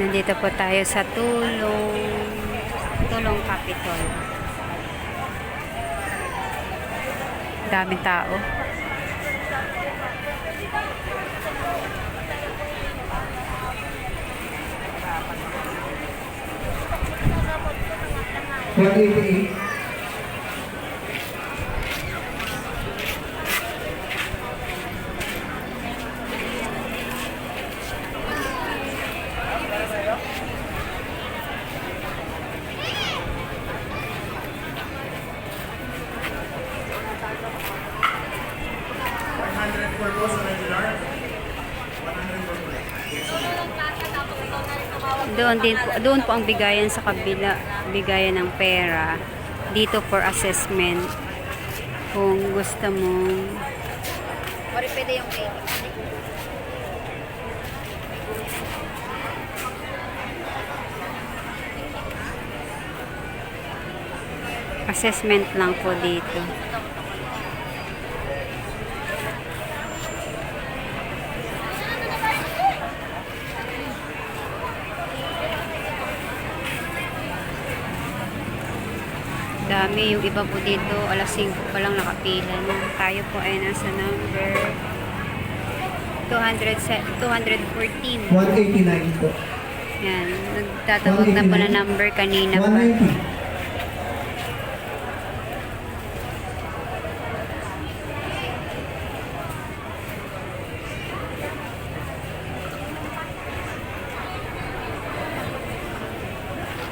Nandito po tayo sa Tulong Tulong Capitol. Daming tao. One Doon din po, doon po ang bigayan sa kabila, bigayan ng pera. Dito for assessment. Kung gusto mo Pwede pwede yung baby. assessment lang po dito. Dami yung iba po dito, alas 5 pa lang nakapila na. Tayo po ay nasa number 200, se- 214. One eighty-nine po. Yan, nagtatawag na po na number kanina pa. ninety.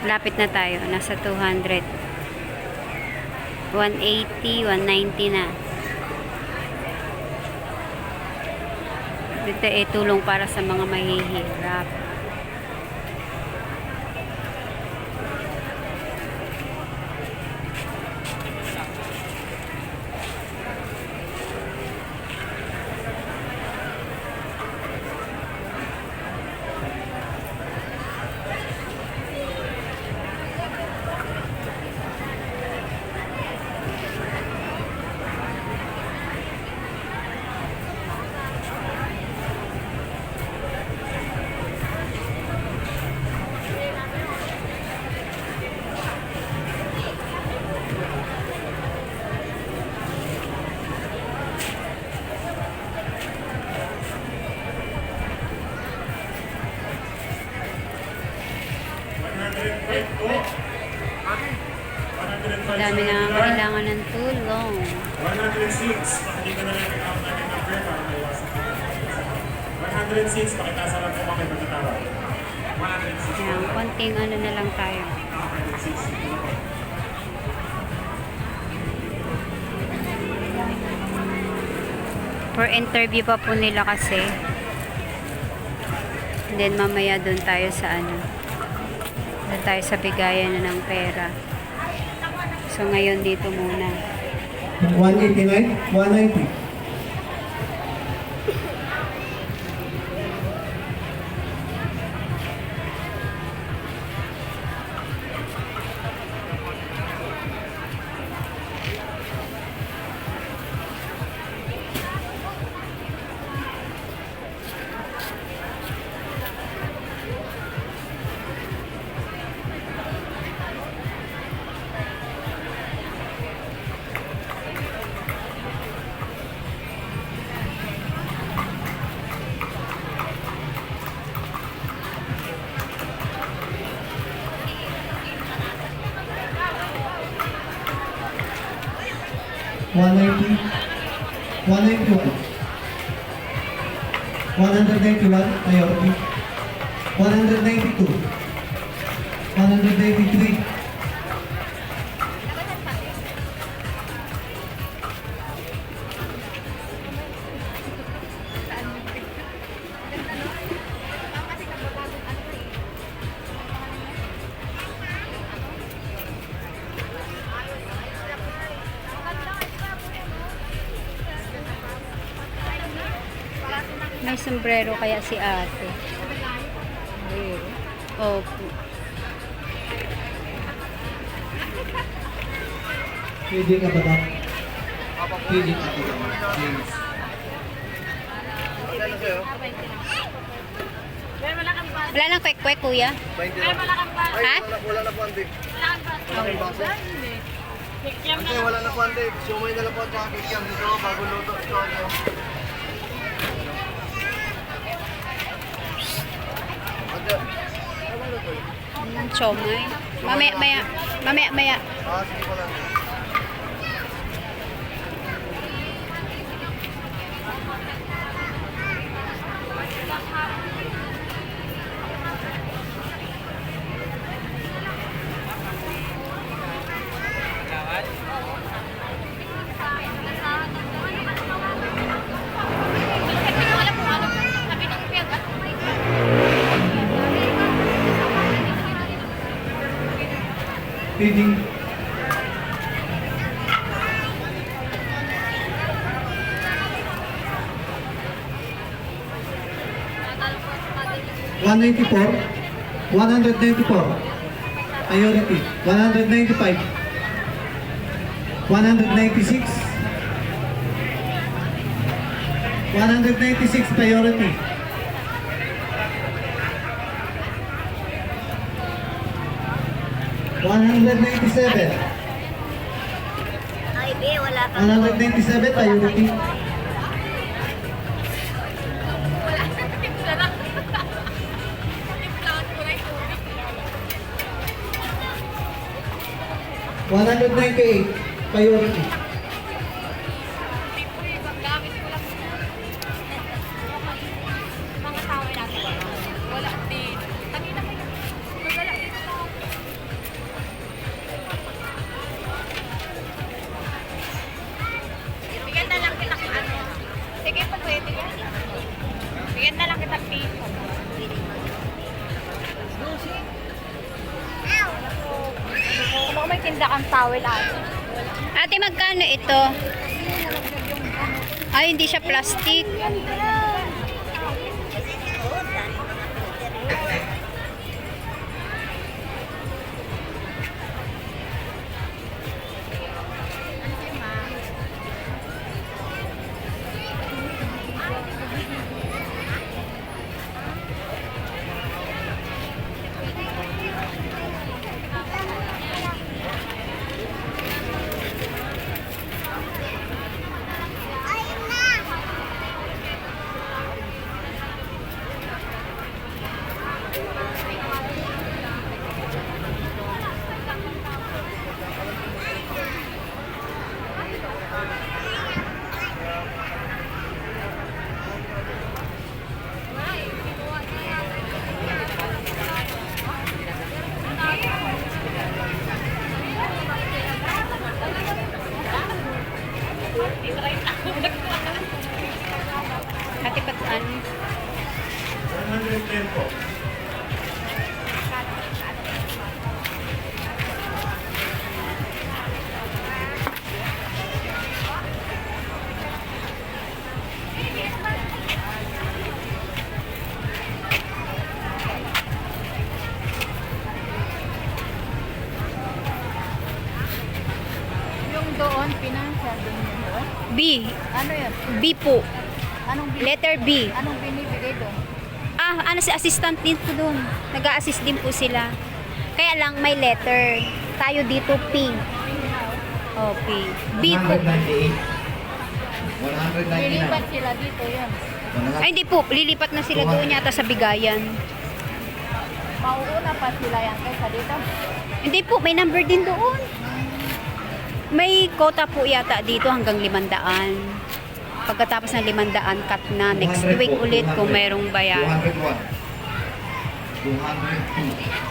Lapit na tayo. Nasa 200. 180, 190 na. Dito ay tulong para sa mga mahihirap. Tulong. 106, pakikita na lang yung natin ng prayer para maiwasan. 106, pakita sa lang po kami magtatawag. 106. Yan, konting ano na lang tayo. 106. For interview pa po nila kasi. Then mamaya doon tayo sa ano. Doon tayo sa bigayan na ng pera. So ngayon dito muna. One eighty-nine. 183, 181, 181, 182, 183, May sombrero kaya si ate. Opo. Pwede ka ba ba? Pwede ka ba ba? James. Wala Wala nang kwek-kwek, kuya. 20 lang. Ay, Ha? wala, wala na po. Wala kayong baso. Ante, wala na po, ante. Sumay na lang po at saka kikiam dito. Bago luto. Ito. Ante, ano luto yun? Mm, Chomay. Mamaya, maya. Mamaya, maya. Feeding. One ninety four, one hundred ninety four, priority, one hundred ninety five, one hundred ninety six, one hundred ninety six priority, one hundred ninety seven. Ay, be, wala ka. 197 priority. One hundred ninety-eight priority. Tinda kang towel ate. Ate, magkano ito? Ay, hindi siya plastic. 110 po. Yung doon, din yun doon. B. Ano yun? B po. Anong, bin- Letter B. anong binibigay doon? Ah, ano si assistant din po doon. Nag-a-assist din po sila. Kaya lang may letter. Tayo dito P. Oh, P. B po. 198. 199. Lilipat sila dito yun. Ay, hindi po. Lilipat na sila doon yata sa bigayan. Mauuna pa sila yan kaysa dito. Hindi po, may number din doon. May quota po yata dito hanggang limandaan. Pagkatapos ng limandaan, cut na. Next 200 week ulit kung 200. mayroong bayan. 201. 202.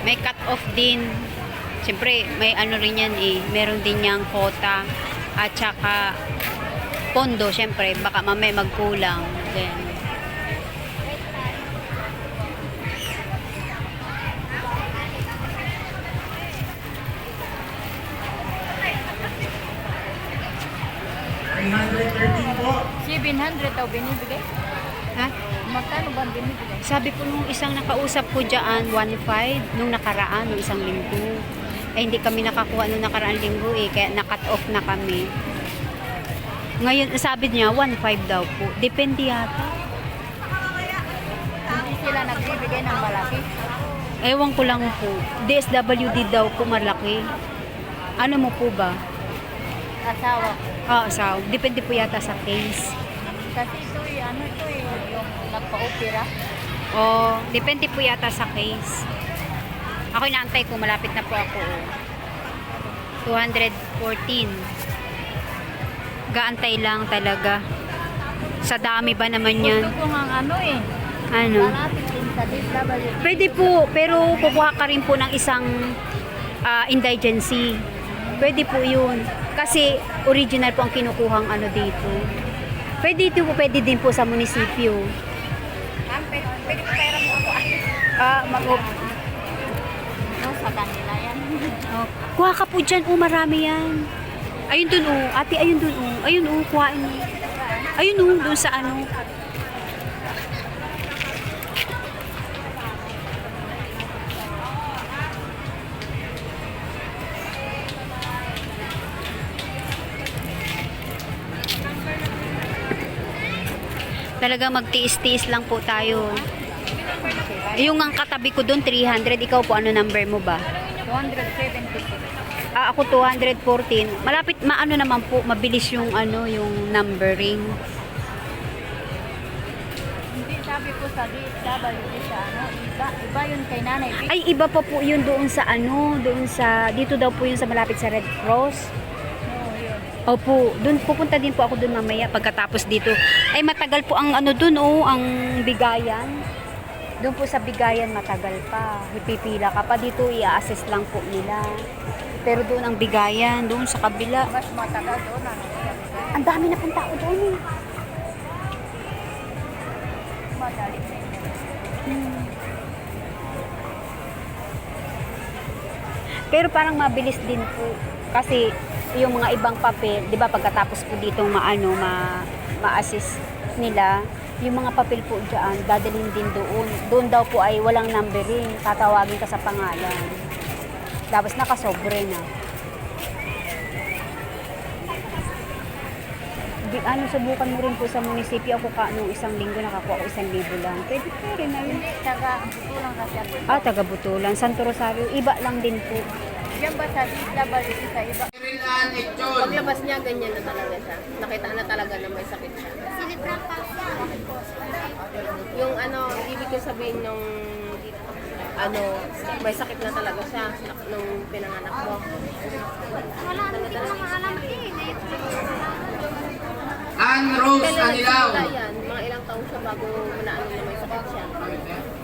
May cut off din. Siyempre, may ano rin yan eh. Meron din niyang quota. At saka pondo, siyempre. Baka mamay magkulang. Then, po. 700 daw binibigay. ha? Magkano ba binibigay? Sabi po nung isang nakausap ko dyan, 1.5 nung nakaraan, nung isang linggo. Eh, hindi kami nakakuha nung nakaraan linggo eh, kaya nakat off na kami. Ngayon, sabi niya, 1.5 daw po. Depende yata. Hindi sila nagbibigay ng malaki. Ewan ko lang po. DSWD daw po malaki. Ano mo po ba? Asawa ko. Ah, so, depende po yata sa case. Kasi ito eh, ano ito eh, yung nagpa-opera. O, depende po yata sa case. Ako inaantay ko, malapit na po ako. 214. Gaantay lang talaga. Sa dami ba naman yan? Gusto ko nga ano eh. Ano? Sa. Pwede po, pero kukuha ka rin po ng isang ah, indigency. Pwede po yun. Kasi original po ang kinukuhang ano dito. Pwede dito po, pwede din po sa munisipyo. Ma'am, pwede, pwede ko pera mo ako. Ah, mag No, sa kanila yan. oh. Kuha ka po dyan, oh, marami yan. Ayun dun, oh. Ate, ayun dun, oh. Ayun, oh, kuhain mo. Ayun, oh, dun sa ano. Talaga magtiis-tiis lang po tayo. Yung ang katabi ko doon, 300. Ikaw po, ano number mo ba? 270. Ah, ako 214. Malapit, maano naman po, mabilis yung ano, yung numbering. Hindi sabi ko sa DSW sa ano, iba, iba yun kay nanay. Ay, iba pa po yun doon sa ano, doon sa, dito daw po yun sa malapit sa Red Cross. Opo, doon pupunta din po ako doon mamaya pagkatapos dito. Ay matagal po ang ano doon oh, ang bigayan. Doon po sa bigayan matagal pa. Pipila ka pa dito i-assess lang po nila. Pero doon ang bigayan, doon sa kabila. Mas matagal doon ano. Ang dami na pong tao doon eh. Madali yun. Pero parang mabilis din po. Kasi yung mga ibang papel, di ba pagkatapos po dito maano, ma, ma-assist nila, yung mga papel po dyan, dadalhin din doon. Doon daw po ay walang numbering, tatawagin ka sa pangalan. Tapos nakasobre na. Di, ano, subukan mo rin po sa munisipyo ako ka nung isang linggo nakakuha ko isang libo lang. Pwede po rin. Ayun. Hindi, taga, butulang kasi ako. Ah, taga Butulan. Santo Rosario. Iba lang din po. Yan ba sa DSW sa iba? Paglabas niya, ganyan na talaga siya. Nakita na talaga na may sakit siya. Yung ano, ibig ko sabihin nung ano, may sakit na talaga siya nung pinanganak mo. Wala, hindi ko naman alam eh. Ann Rose Anilaw. Mga ilang taon siya bago naano na